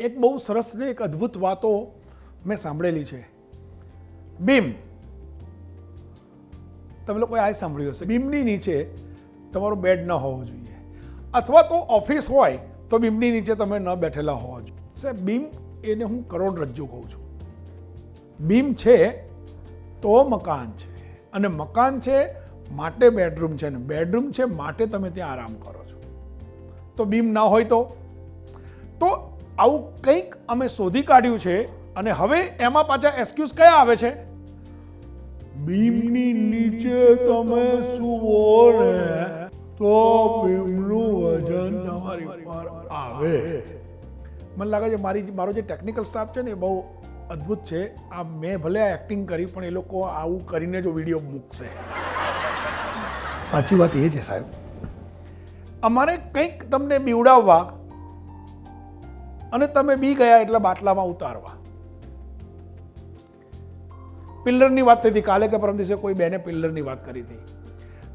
એક બહુ સરસ ને એક અદ્ભુત વાતો મેં સાંભળેલી છે. બીમ તમે લોકોએ આ સાંભળ્યું હશે. બીમની નીચે તમારો બેડ ન હોવો જોઈએ. અથવા તો ઓફિસ હોય તો બીમની નીચે તમે ન બેઠેલા હોવા જોઈએ. સાહેબ બીમ એને હું કરોડરજ્જુ કહું છું. બીમ છે તો મકાન છે. અને મકાન છે માટે બેડરૂમ છે ને બેડરૂમ છે માટે તમે ત્યાં આરામ કરો છો. તો બીમ ના હોય તો? તો આવું કંઈક અમે શોધી કાઢ્યું છે અને હવે એમાં પાછા એક્સક્યુઝ કયા આવે છે? બીમની નીચે તમે સુવો ને તો બીમનું વજન તમારી પર આવે. મને લાગે છે મારી મારો જે ટેકનિકલ સ્ટાફ છે ને એ બહુ અદ્ભુત છે. આ મેં ભલે આ એક્ટિંગ કરી પણ એ લોકો આવું કરીને જો વીડિયો મૂકશે. સાચી વાત એ છે સાહેબ. અમારે કંઈક તમને બીવડાવવા અને તમે બી ગયા એટલે બાટલામાં ઉતારવા. પિલ્લરની વાત થઈ હતી. કાલે કે પરમ દિવસે કોઈ બેને પિલ્લરની વાત કરી હતી.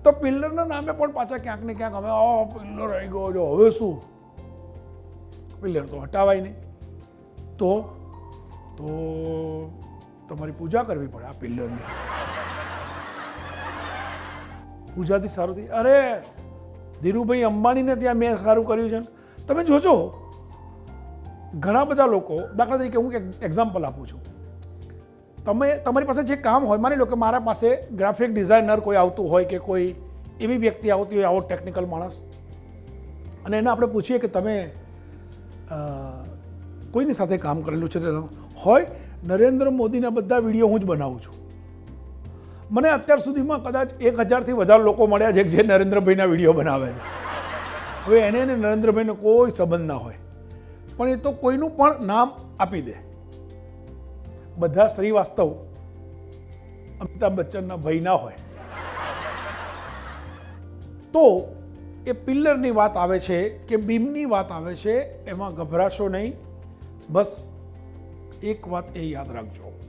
તો પિલ્લરના નામે પણ પાછા ક્યાંક ને ક્યાંક અમે ઓ પિલ્લર આવી ગયો જો હવે શું? પિલ્લર તો હટાવાય નહીં. તો તો તમારી પૂજા કરવી પડે આ પિલ્લરની. પૂજાથી સારું થઈ. અરે, ધીરુભાઈ અંબાણીને ત્યાં મેં સારું કર્યું છે. તમે જોજો. ઘણા બધા લોકો, દાખલા તરીકે હું એક એક્ઝામ્પલ આપું છું. તમે, તમારી પાસે જે કામ હોય, માની લો કે મારા પાસે ગ્રાફિક ડિઝાઇનર કોઈ આવતું હોય કે કોઈ એવી વ્યક્તિ આવતી હોય, આવો ટેકનિકલ માણસ. અને એને આપણે પૂછીએ કે તમે કોઈની સાથે કામ કરેલું છે? હોય, નરેન્દ્ર મોદીના બધા વીડિયો હું જ બનાવું છું. મને અત્યાર સુધીમાં કદાચ એક હજારથી વધારે લોકો મળ્યા છે જે નરેન્દ્રભાઈના વીડિયો બનાવે છે. હવે એને નરેન્દ્રભાઈને કોઈ સંબંધ ના હોય. પણ એ તો કોઈનું પણ નામ આપી દે. બધા શ્રીવાસ્તવ અમિતાભ બચ્ચનના ભાઈ ના હોય. તો એ પિલ્લરની વાત આવે છે કે બીમની વાત આવે છે એમાં ગભરાશો નહીં. બસ એક વાત એ યાદ રાખજો.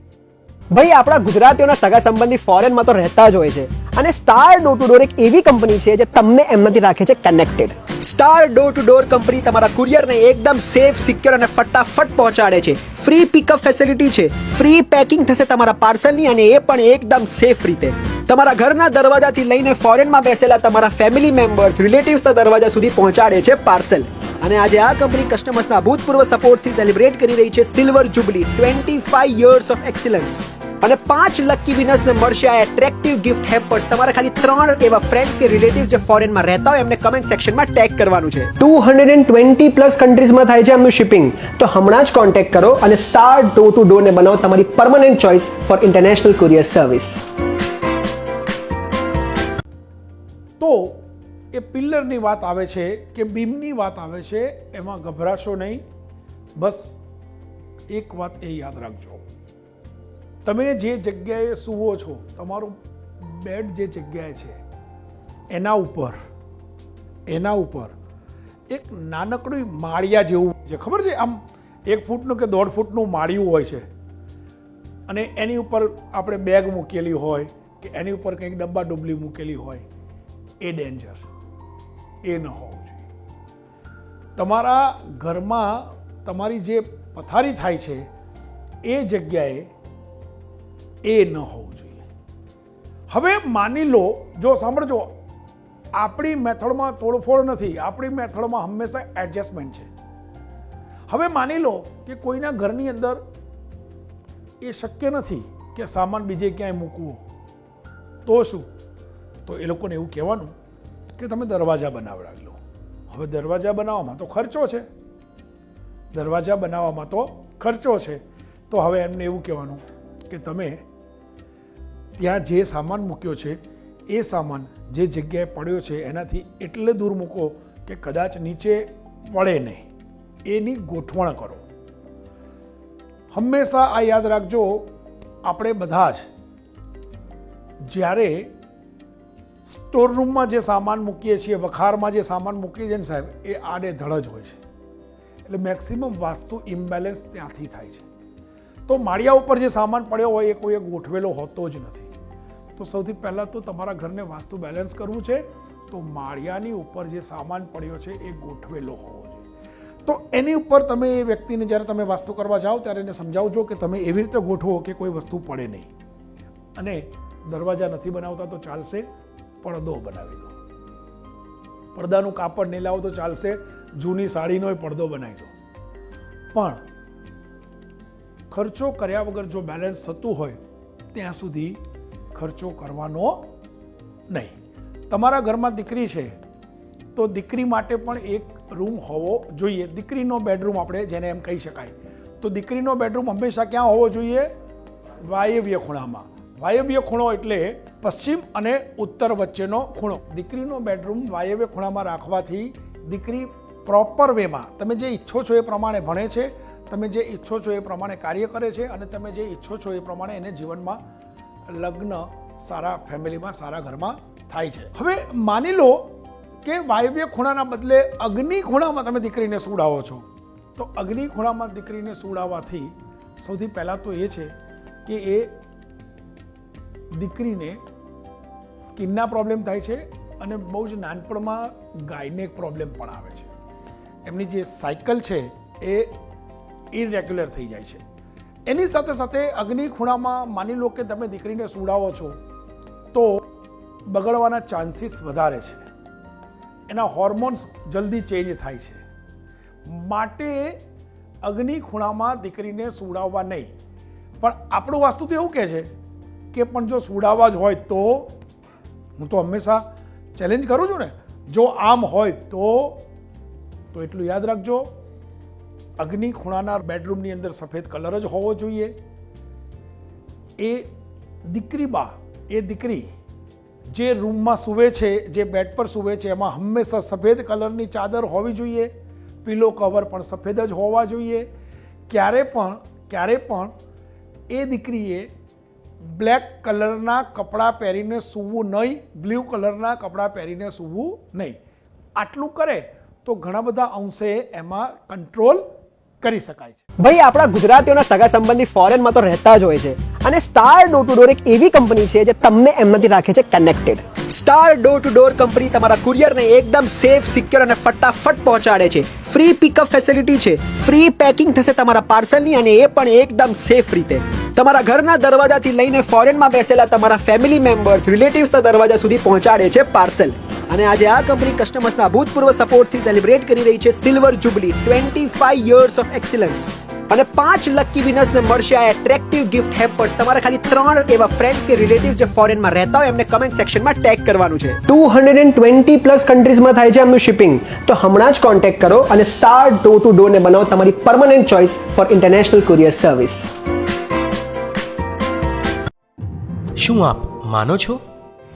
ભાઈ, આપણા ગુજરાતીઓના સગા સંબંધી ફોરેનમાં તો રહેતા જ હોય છે. અને સ્ટાર ડોર ટુ ડોર એક એવી કંપની છે જે તમને એમનાથી રાખે છે connected star door to door company તમારા કુરિયરને એકદમ સેફ સિક્યોર અને ફટાફટ પહોંચાડે છે. ફ્રી પિકઅપ ફેસિલિટી છે. ફ્રી પેકિંગ થશે તમારા પાર્સલની અને એ પણ એકદમ સેફ રીતે. તમારા ઘરના દરવાજાથી લઈને ફોરેનમાં બેસેલા તમારા ફેમિલી મેમ્બર્સ રિલેટિવ્સના દરવાજા સુધી પહોંચાડે છે પાર્સલ અને આજે આ કંપની કસ્ટમર્સના ભૂતપૂર્વ સપોર્ટથી સેલિબ્રેટ કરી રહી છે silver jubilee twenty five years of excellence અને પાંચ લકી વિનર્સને મળશે આ એટ્રેક્ટિવ ગિફ્ટ હેમ્પર્સ તમારે ખાલી ત્રણ એવા ફ્રેન્ડ્સ કે રિલેટિવ જે ફોરેનમાં રહેતા હોય એમને કમેન્ટ સેક્શનમાં ટેગ કરવાનું છે. Two hundred and twenty plus કન્ટ્રીઝમાં થાય છે એમનું શિપિંગ તો હમણાં જ કોન્ટેક્ટ કરો અને સ્ટાર ડોર ટુ ડોરને બનાવો તમારી permanent choice for international courier service તો એ પિલ્લરની વાત આવે છે કે બીમની વાત આવે છે એમાં ગભરાશો નહીં. બસ એક વાત એ યાદ રાખજો. તમે જે જગ્યાએ સૂવો છો, તમારું બેડ જે જગ્યાએ છે, એના ઉપર એના ઉપર એક નાનકડું માળિયા જેવું છે. ખબર છે? આમ એક ફૂટનું કે દોઢ ફૂટનું માળિયું હોય છે. અને એની ઉપર આપણે બેગ મૂકેલી હોય કે એની ઉપર કંઈક ડબ્બા ડુબલી મૂકેલી હોય, એ ડેન્જર એ ન હોવું જોઈએ. તમારા ઘરમાં તમારી જે પથારી થાય છે, એ જગ્યાએ એ ન હોવું જોઈએ. હવે માની લો, જો સાંભળજો, આપણી મેથડમાં તોડફોડ નથી, આપણી મેથડમાં હંમેશા એડજસ્ટમેન્ટ છે. હવે માની લો કે કોઈના ઘરની અંદર એ શક્ય નથી કે સામાન બીજે ક્યાંય મૂકવો તો શું? તો એ લોકોને એવું કહેવાનું કે તમે દરવાજા બનાવડાવી લો. હવે દરવાજા બનાવવામાં તો ખર્ચો છે. દરવાજા બનાવવામાં તો ખર્ચો છે. તો હવે એમને એવું કહેવાનું કે તમે ત્યાં જે સામાન મૂક્યો છે, એ સામાન જે જગ્યાએ પડ્યો છે, એનાથી એટલે દૂર મૂકો કે કદાચ નીચે પડે નહીં. એની ગોઠવણ કરો. હંમેશા આ યાદ રાખજો, આપણે બધા જ જ્યારે સ્ટોર રૂમમાં જે સામાન મૂકીએ છીએ, વખારમાં જે સામાન મૂકીએ છીએ ને સાહેબ, એ આડે ધડ જ હોય છે. એટલે મેક્સિમમ વાસ્તુ ઇમ્બેલેન્સ ત્યાંથી થાય છે. તો માળિયા ઉપર જે સામાન પડ્યો હોય, એ કોઈએ ગોઠવેલો હોતો જ નથી. તો સૌથી પહેલાં તો તમારા ઘરને વાસ્તુ બેલેન્સ કરવું છે. તો માળિયાની ઉપર જે સામાન પડ્યો છે એ ગોઠવેલો હોવો તો એની ઉપર તમે એ વ્યક્તિને જ્યારે તમે વાસ્તુ કરવા જાઓ ત્યારે એને સમજાવજો કે તમે એવી રીતે ગોઠવો કે કોઈ વસ્તુ પડે નહીં. અને દરવાજા નથી બનાવતા તો ચાલશે પડદો બનાવી દો. પડદાનું કાપડ નહીં લાવો તો ચાલશે જૂની સાડીનો પડદો બનાવી દો. પણ ખર્ચો કર્યા વગર જો બેલેન્સ થતું હોય, ત્યાં સુધી ખર્ચો કરવાનો નહીં. તમારા ઘરમાં દીકરી છે, તો દીકરી માટે પણ એક રૂમ હોવો જોઈએ. દીકરીનો બેડરૂમ આપણે જેને એમ કહી શકાય. તો દીકરીનો બેડરૂમ હંમેશા ક્યાં હોવો જોઈએ? વાયવ્ય ખૂણામાં. વાયવ્ય ખૂણો એટલે પશ્ચિમ અને ઉત્તર વચ્ચેનો ખૂણો. દીકરીનો બેડરૂમ વાયવ્ય ખૂણામાં રાખવાથી દીકરી પ્રોપર વેમાં. તમે જે ઈચ્છો છો એ પ્રમાણે ભણે છે, તમે જે ઈચ્છો છો એ પ્રમાણે કાર્ય કરે છે અને તમે જે ઈચ્છો છો એ પ્રમાણે એને જીવનમાં લગ્ન સારા ફેમિલીમાં, સારા ઘરમાં થાય છે. હવે માની લો કે વાયવ્ય ખૂણાના બદલે અગ્નિ ખૂણામાં તમે દીકરીને સુડાવો છો. તો અગ્નિ ખૂણામાં દીકરીને સુડાવવાથી સૌથી પહેલાં તો એ છે કે એ દીકરીને સ્કિનના પ્રોબ્લેમ થાય છે અને બહુ જ નાનપણમાં ગાયનેક પ્રોબ્લેમ પણ આવે છે. એમની જે સાયકલ છે એ ઇરેગ્યુલર થઈ જાય છે. એની સાથે સાથે અગ્નિ ખૂણામાં માની લો કે તમે દીકરીને સુડાવો છો, તો બગડવાના ચાન્સીસ વધારે છે. એના હોર્મોન્સ જલ્દી ચેન્જ થાય છે. માટે અગ્નિ ખૂણામાં દીકરીને સુડાવવા નહીં. પણ આપણું વાસ્તુ તો એવું કહે છે કે પણ જો સુડાવવા જ હોય તો, હું તો હંમેશા ચેલેન્જ કરું છું ને, જો આમ હોય તો તો એટલું યાદ રાખજો. અગ્નિ ખૂણાના બેડરૂમની અંદર સફેદ કલર જ હોવો જોઈએ. એ દીકરી બા, એ દીકરી જે રૂમમાં સૂવે છે, જે બેડ પર સૂવે છે, એમાં હંમેશા સફેદ કલરની ચાદર હોવી જોઈએ. પીલો કવર પણ સફેદ જ હોવા જોઈએ. ક્યારે પણ ક્યારે પણ એ દીકરીએ બ્લેક કલરના કપડાં પહેરીને સૂવું નહીં, બ્લુ કલરના કપડાં પહેરીને સૂવું નહીં. આટલું કરે તો ઘણા બધા અંશે એમાં કંટ્રોલ કરી શકાય છે. ભાઈ, આપણા ગુજરાતીઓના સગા સંબંધી ફોરેનમાં તો રહેતા જ હોય છે. અને સ્ટાર ડોર ટુ ડોર એક એવી કંપની છે જે તમને એમનાથી રાખે છે connected star door to door company તમારા કુરિયરને એકદમ સેફ સિક્યોર અને ફટાફટ પહોંચાડે છે. ફ્રી પિકઅપ ફેસિલિટી છે. ફ્રી પેકિંગ થશે તમારા પાર્સલની અને એ પણ એકદમ સેફ રીતે. તમારા ઘરના દરવાજાથી લઈને ફોરેનમાં બેસેલા તમારા ફેમિલી મેમ્બર્સ રિલેટિવ્સના દરવાજા સુધી પહોંચાડે છે પાર્સલ અને આજે આ કંપની કસ્ટમર્સના ભૂતપૂર્વ સપોર્ટથી સેલિબ્રેટ કરી રહી છે silver jubilee twenty five years of excellence અને પાંચ લકી વિનર્સને મળશે આ એટ્રેક્ટિવ ગિફ્ટ હેમ્પર્સ તમારે ખાલી ત્રણ એવા ફ્રેન્ડ્સ કે રિલેટિવ જે ફોરેનમાં રહેતા હોય એમને કમેન્ટ સેક્શનમાં ટેગ કરવાનું છે. Two hundred and twenty plus કન્ટ્રીઝમાં થાય છે એમનું શિપિંગ તો હમણાં જ કોન્ટેક્ટ કરો અને સ્ટાર ડોર ટુ ડોરને બનાવો તમારી permanent choice for international courier service શું આપ માનો છો?